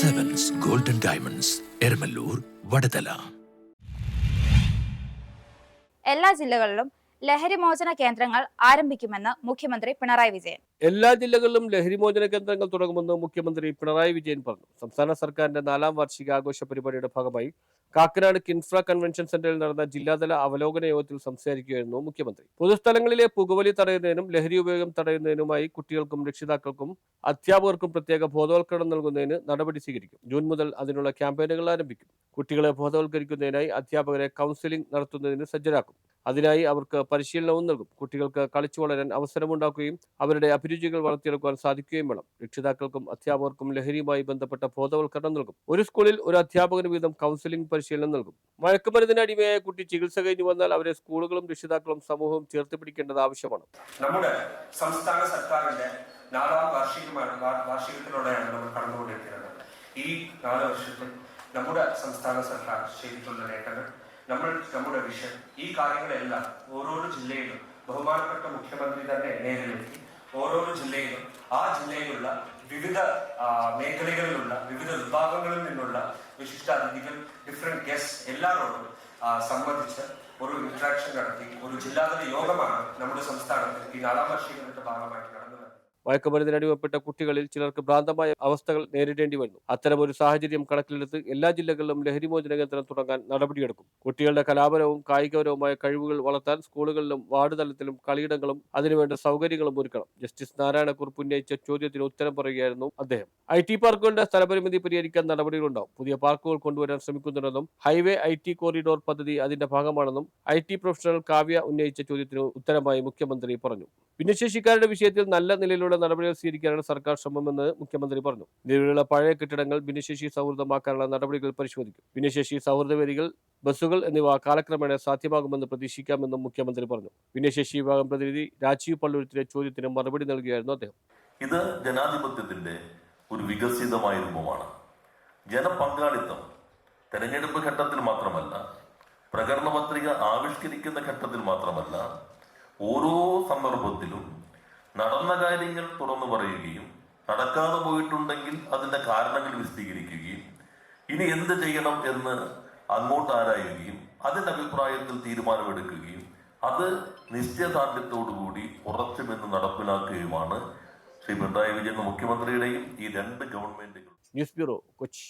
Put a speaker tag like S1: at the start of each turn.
S1: Sevens golden diamonds Eramallur Vadathala
S2: എല്ലാ ജില്ലകളിലും ലഹരിമോചന കേന്ദ്രങ്ങൾ ആരംഭിക്കുമെന്ന് മുഖ്യമന്ത്രി പിണറായി വിജയൻ.
S3: എല്ലാ ജില്ലകളിലും ലഹരിമോചന കേന്ദ്രങ്ങൾ തുടങ്ങുമെന്ന് മുഖ്യമന്ത്രി പിണറായി വിജയൻ പറഞ്ഞു. സംസ്ഥാന സർക്കാരിന്റെ നാലാം വാർഷിക ആഘോഷ പരിപാടിയുടെ ഭാഗമായി കാക്കനാട് കിൻഫ്ര കൺവെൻഷൻ സെന്ററിൽ നടന്ന ജില്ലാതല അവലോകന യോഗത്തിൽ സംസാരിക്കുകയായിരുന്നു മുഖ്യമന്ത്രി. പൊതുസ്ഥലങ്ങളിലെ പുകവലി തടയുന്നതിനും ലഹരി ഉപയോഗം തടയുന്നതിനുമായി കുട്ടികൾക്കും രക്ഷിതാക്കൾക്കും അധ്യാപകർക്കും പ്രത്യേക ബോധവൽക്കരണം നൽകുന്നതിന് നടപടി സ്വീകരിക്കും. ജൂൺ മുതൽ അതിനുള്ള ക്യാമ്പയിനുകൾ ആരംഭിക്കും. കുട്ടികളെ ബോധവൽക്കരിക്കുന്നതിനായി അധ്യാപകരെ കൗൺസിലിംഗ് നടത്തുന്നതിന് സജ്ജരാക്കും. അതിനായി അവർക്ക് പരിശീലനവും നൽകും. കുട്ടികൾക്ക് കളിച്ചു വളരാൻ അവസരമുണ്ടാക്കുകയും അവരുടെ അഭിരുചികൾ വളർത്തിയെടുക്കുവാൻ സാധിക്കുകയും വേണം. രക്ഷിതാക്കൾക്കും അധ്യാപകർക്കും ലഹരിയുമായി ബന്ധപ്പെട്ട ബോധവൽക്കരണം നൽകും. ഒരു സ്കൂളിൽ ഒരു അധ്യാപകന് വീതം കൗൺസിലിംഗ് പരിശീലനം നൽകും. മയക്കുമരുന്നിന് അടിമയായ കുട്ടി ചികിത്സ കഴിഞ്ഞു വന്നാൽ അവരെ സ്കൂളുകളും രക്ഷിതാക്കളും സമൂഹവും ചേർത്ത് പിടിക്കേണ്ടത് ആവശ്യമാണ്.
S4: നമ്മുടെ സംസ്ഥാന സർക്കാരിന്റെ നാലാം വാർഷികമാണ് ഈ നാല് വർഷത്തിൽ നമ്മുടെ സംസ്ഥാന സർക്കാർ ചെയ്തിട്ടുള്ള നേട്ടങ്ങൾ നമ്മൾ നമ്മുടെ വിഷൻ ഈ കാര്യങ്ങളെല്ലാം ഓരോരോ ജില്ലയിലും ബഹുമാനപ്പെട്ട മുഖ്യമന്ത്രി തന്നെ നേരിലെത്തി ഓരോരോ ജില്ലയിലും ആ ജില്ലയിലുള്ള വിവിധ മേഖലകളിലുള്ള വിവിധ വിഭാഗങ്ങളിൽ നിന്നുള്ള വിശിഷ്ട അതിഥികൾ ഡിഫറെന്റ് ഗസ്റ്റ് എല്ലാവരോടും സംബന്ധിച്ച് ഒരു ഇന്ററാക്ഷൻ നടത്തി ഒരു ജില്ലാതല യോഗമാണ് നമ്മുടെ സംസ്ഥാനത്ത് ഈ നാലാം വാർഷികത്തിന്റെ ഭാഗമായിട്ട് നടന്നു വരുന്നത്
S3: മയക്കുമരുന്നിന് അടിമപ്പെട്ട കുട്ടികളിൽ ചിലർക്ക് ഭ്രാന്തമായ അവസ്ഥകൾ നേരിടേണ്ടി വരുന്നു. അത്തരമൊരു സാഹചര്യം കണക്കിലെടുത്ത് എല്ലാ ജില്ലകളിലും ലഹരിമോചന കേന്ദ്രം തുടങ്ങാൻ നടപടിയെടുക്കും. കുട്ടികളുടെ കലാപരവും കായികപരവുമായ കഴിവുകൾ വളർത്താൻ സ്കൂളുകളിലും വാർഡ് തലത്തിലും കളിയിടങ്ങളും അതിനുവേണ്ട സൗകര്യങ്ങളും ഒരുക്കണം. ജസ്റ്റിസ് നാരായണക്കുറുപ്പ് ഉന്നയിച്ച ചോദ്യത്തിന് ഉത്തരം പറയുകയായിരുന്നു അദ്ദേഹം. ഐ ടി പാർക്കുകളുടെ സ്ഥലപരിമിതി പരിഹരിക്കാൻ നടപടികളുണ്ടാവും. പുതിയ പാർക്കുകൾ കൊണ്ടുവരാൻ ശ്രമിക്കുന്നുണ്ടെന്നും ഹൈവേ ഐ ടി കോറിഡോർ പദ്ധതി അതിന്റെ ഭാഗമാണെന്നും ഐ ടി പ്രൊഫഷണൽ കാവ്യ ഉന്നയിച്ച ചോദ്യത്തിന് ഉത്തരമായി മുഖ്യമന്ത്രി പറഞ്ഞു. ഭിന്നശേഷിക്കാരുടെ വിഷയത്തിൽ നല്ല നിലയിലുള്ള നടപടികൾ സ്വീകരിക്കാനാണ് സർക്കാർ ശ്രമമെന്ന് മുഖ്യമന്ത്രി പറഞ്ഞു. നിലവിലുള്ള പഴയ കെട്ടിടങ്ങൾ ഭിന്നശേഷി സൗഹൃദമാക്കാനുള്ള നടപടികൾ പരിശോധിക്കും. ഭിന്നശേഷി സൗഹൃദ വേദികൾ ബസ്സുകൾ എന്നിവ കാലക്രമേണ സാധ്യമാകുമെന്ന് പ്രതീക്ഷിക്കാമെന്നും മുഖ്യമന്ത്രി പറഞ്ഞു. ഭിന്നശേഷി വിഭാഗം പ്രതിനിധി രാജീവ് പള്ളൂരത്തിലെ ചോദ്യത്തിന് മറുപടി നൽകുകയായിരുന്നു അദ്ദേഹം.
S5: ഇത് ജനാധിപത്യത്തിന്റെ ഒരു വികസിതമായ രൂപമാണ്. ജനപങ്കാളിത്തം തെരഞ്ഞെടുപ്പ് ഘട്ടത്തിൽ മാത്രമല്ല പ്രകടന പത്രിക ആവിഷ്കരിക്കുന്ന ഘട്ടത്തിൽ മാത്രമല്ല ഓരോ സന്ദർഭത്തിലും നടന്ന കാര്യങ്ങൾ തുറന്നു പറയുകയും നടക്കാതെ പോയിട്ടുണ്ടെങ്കിൽ അതിന്റെ കാരണങ്ങൾ വിശദീകരിക്കുകയും ഇനി എന്ത് ചെയ്യണം എന്ന് അങ്ങോട്ട് ആരായുകയും അതിന്റെ അഭിപ്രായത്തിൽ തീരുമാനമെടുക്കുകയും അത് നിശ്ചയദാർഢ്യത്തോടുകൂടി ഉറച്ചുമെന്ന് നടപ്പിലാക്കുകയുമാണ് ശ്രീ പിണറായി വിജയൻ മുഖ്യമന്ത്രിയുടെയും ഈ രണ്ട് ഗവൺമെന്റുകളും
S3: ന്യൂസ് ബ്യൂറോ കൊച്ചി.